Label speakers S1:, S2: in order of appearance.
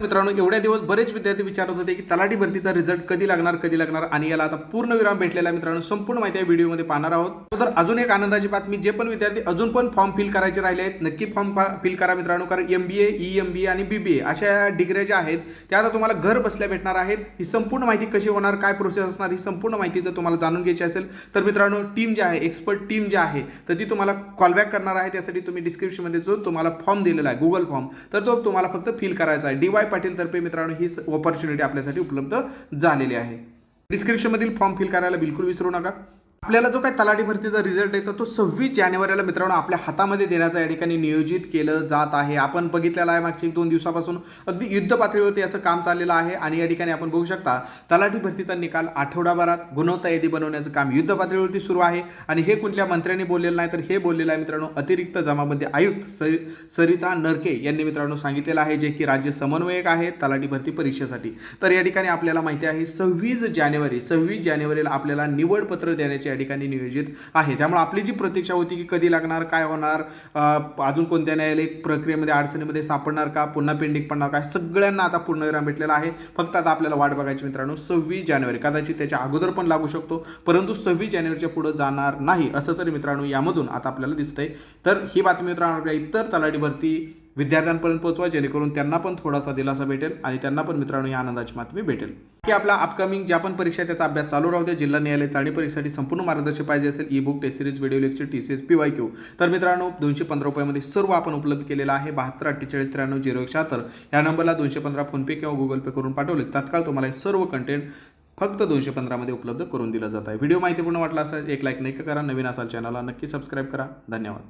S1: मित्रांनो एवढ्या दिवस बरेच विद्यार्थी विचारत होते की तलाठी भरतीचा रिझल्ट कधी लागणार कधी लागणार? आणि याला आता पूर्ण विराम भेटलेला आहे मित्रांनो. संपूर्ण माहिती या व्हिडिओमध्ये पाहणार आहोत. तर अजून एक आनंदाची बातमी जे पण विद्यार्थी अजून पण फॉर्म फिल करायचे राहिले आहेत नक्की फॉर्म फिल करा मित्रांनो कारण M B A E M B A आणि बी बी ए अशा या डिग्र्या ज्या आहेत त्या आता तुम्हाला घर बसल्या भेटणार आहेत. ही संपूर्ण माहिती कशी होणार काय प्रोसेस असणार ही संपूर्ण माहिती जर तुम्हाला जाणून घ्यायची असेल तर मित्रांनो टीम जी आहे एक्सपर्ट टीम जी आहे तर ती तुम्हाला कॉलबॅक करणार आहे. त्यासाठी तुम्ही डिस्क्रिप्शनमध्ये जो तुम्हाला फॉर्म दिलेला आहे गुगल फॉर्म तर तो तुम्हाला फक्त फिल करायचा आहे. डीवाय पाटील तर्फे मित्रांनो ही ऑपॉर्च्युनिटी आपल्यासाठी उपलब्ध झालेली आहे. डिस्क्रिप्शनमधील फॉर्म फिल करायला बिलकुल विसरू नका. आपल्याला जो काही तलाठी भरतीचा रिझल्ट येतो तो सव्वीस जानेवारीला मित्रांनो आपल्या हातामध्ये देण्याचा या ठिकाणी नियोजित केलं जात आहे. आपण बघितलेलं आहे मागच्या एक दोन दिवसापासून अगदी युद्ध पातळीवरती याचं काम चाललेलं आहे. आणि या ठिकाणी आपण बघू शकता तलाठी भरतीचा निकाल आठवडाभरात गुणवत्ता यादी बनवण्याचं काम युद्ध पातळीवरती सुरू आहे. आणि हे कुठल्या मंत्र्यांनी बोललेलं नाही तर हे बोललेलं आहे मित्रांनो अतिरिक्त जमाबंदी आयुक्त सर सरिता नरके यांनी मित्रांनो सांगितलेलं आहे जे की राज्य समन्वयक आहेत तलाठी भरती परीक्षेसाठी. तर या ठिकाणी आपल्याला माहिती आहे सव्वीस जानेवारी सव्वीस जानेवारीला आपल्याला निवडपत्र देण्याचे या ठिकाणी नियोजित आहे. त्यामुळे आपली जी प्रतीक्षा होती की कधी लागणार काय होणार अजून कोणत्या न्यायालय प्रक्रियेमध्ये अडचणीमध्ये सापडणार का पुन्हा पेंडिंग पडणार काय सगळ्यांना आता पूर्णविराम भेटलेला आहे. फक्त आता आपल्याला वाट बघायची मित्रांनो सव्वीस जानेवारी. कदाचित त्याच्या अगोदर पण लागू शकतो परंतु सव्वीस जानेवारीच्या पुढे जाणार नाही असं तरी मित्रांनो यामधून आता आपल्याला दिसतंय. तर ही बातमी मित्रांनो आपल्या इतर तलाठी भरती विद्यार्थ्यांपर्यंत पोहोचवा जेणेकरून त्यांना पण थोडासा दिलासा भेटेल आणि त्यांना पण मित्रांनो ही आनंदाची बातमी भेटेल. की आपला अपकमिंग ज्या पण परीक्षा आहे त्याचा अभ्यास चालू राहू दे. जिल्हा न्यायालय चाळणी परीक्षेसाठी संपूर्ण मार्गदर्शन पाहिजे असेल E book test series video lecture T C S P Y Q तर मित्रांनो दोनशे पंधरा रुपयामध्ये सर्व आपण उपलब्ध केलेलं आहे. बहात्तर अठ्ठेचाळीस त्र्याण्णव झिरो एक शहात्तर या नंबरला दोनशे पंधरा फोनपे किंवा गुगल पे करून पाठवले. तात्काळ तुम्हाला हे सर्व कंटेंट फक्त दोनशे पंधरामध्ये उपलब्ध करून दिलं जात आहे. व्हिडिओ माहितीपूर्ण वाटला असेल एक लाईक नक्की करा. नवीन असाल चॅनलला नक्की सबस्क्राईब करा. धन्यवाद.